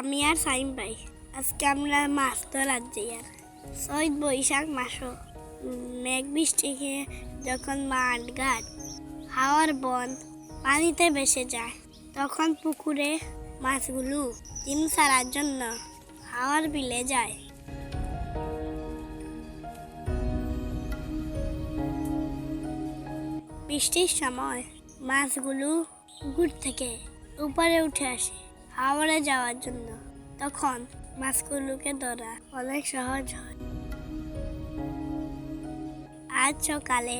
আমি আর সাইম ভাই। আজকে আমরা মাছ ধরার যাই আর। চৈত বৈশাখ মাসও মেঘ বৃষ্টি খেয়ে যখন মাঠ ঘাট হাওয়ার বন পানিতে ভেসে যায়, তখন পুকুরে মাছগুলো ডিম ছাড়ার জন্য হাওয়ার বিলে যায়। বৃষ্টির সময় মাছগুলো পুকুর থেকে উপরে উঠে আসে। হাওড়ে যাওয়ার জন্য। তখন মাছগুলোকে ধরা অনেক সহজ হয়। আজ সকালে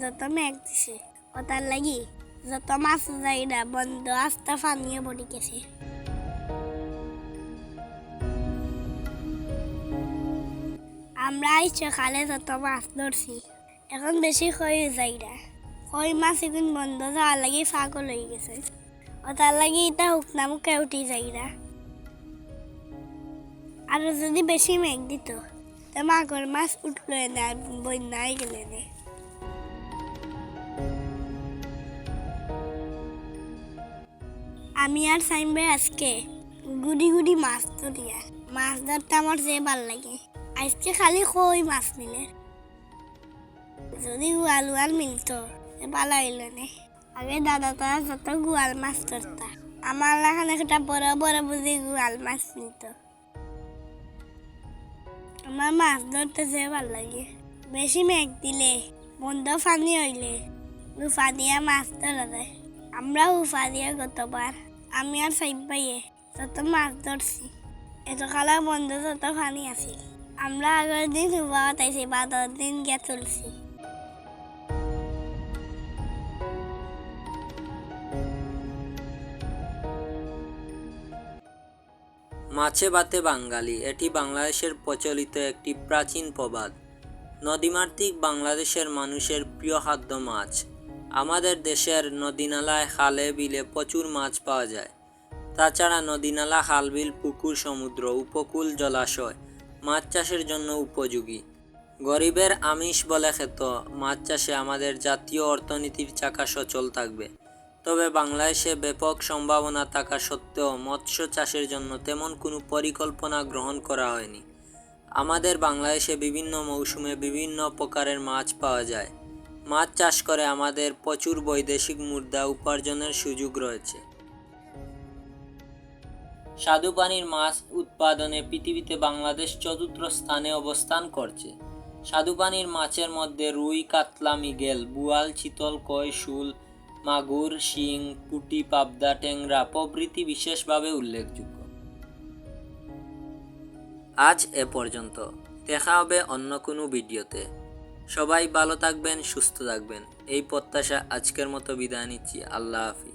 যত মেঘ দিছে ওটার লাগি যত মাছ যাই না বন্ধ আস্তা ফানিয়ে পড়ে গেছে। আমরা আজ সকালে যত মাছ ধরছি, এখন বেশি খই যাই না খই মাছ এখন বন্ধ যাওয়ার লাগি পাগল হয়ে গেছে। ওটার লাগি এটা শুকনা মুখে উঠি যাই আর যদি বেশি মেঘ মাছ আমি আর সাইম ভাই আজকে গুড়ি গুড়ি মাছ আর মাছ ধরতে আমার যে ভালো লাগে আজকে খালি কই মাছ মিলে যদি গোয়াল গোয়াল মিলতো ভালো হইল না আগে দাদা তারা যত গোয়াল মাছ ধরতা আমার এখানে একটা বড় বড় বুঝি গোয়াল মাছ নিত। আমার মাছ ধরতে যে ভালো লাগে। বেশি মেঘ দিলে, বন্ধ পানি হইলে উফা দিয়া মাছ ধরা যায়। আমরা উফা দিয়া গতবার, আমি আর সাইড পাইয়ে যত মাছ ধরছি, এত কালা বন্ধ যত পানি আছিল। আমরা আগের দিন উফা হতাইছি বাদর দিন গিয়া তুলছি। মাছে ভাতে বাঙালি, এটি বাংলাদেশের প্রচলিত একটি প্রাচীন প্রবাদ। নদীমাতৃক বাংলাদেশের মানুষের প্রিয় খাদ্য মাছ। আমাদের দেশের নদীনালায় খালে, বিলে প্রচুর মাছ পাওয়া যায়। তাছাড়া নদীনালা, খালবিল, পুকুর, সমুদ্র, উপকূল, জলাশয় মাছ চাষের জন্য উপযোগী। গরিবের আমিষ বলে খেত মাছ চাষে আমাদের জাতীয় অর্থনীতির চাকা সচল থাকবে। তবে বাংলাদেশে ব্যাপক সম্ভাবনা থাকা সত্ত্বেও মৎস্য চাষের জন্য তেমন কোনো পরিকল্পনা গ্রহণ করা হয়নি। আমাদের বাংলাদেশে বিভিন্ন মৌসুমে বিভিন্ন প্রকারের মাছ পাওয়া যায়। মাছ চাষ করে আমাদের প্রচুর বৈদেশিক মুদ্রা উপার্জনের সুযোগ রয়েছে। স্বাদু পানির মাছ উৎপাদনে পৃথিবীতে বাংলাদেশ চতুর্থ স্থানে অবস্থান করছে। স্বাদু পানির মাছের মধ্যে রুই, কাতলা, মিগেল, বুয়াল, চিতল, কই, শুল মাগুর, শিং পুটি পাবদা, টেংরা প্রভৃতি বিশেষভাবে উল্লেখযোগ্য। আজ এ পর্যন্ত। দেখা হবে অন্য কোনো ভিডিওতে। সবাই ভালো থাকবেন, সুস্থ থাকবেন। এই প্রত্যাশা আজকের মতো বিদায় নিচ্ছি। আল্লাহ হাফিজ।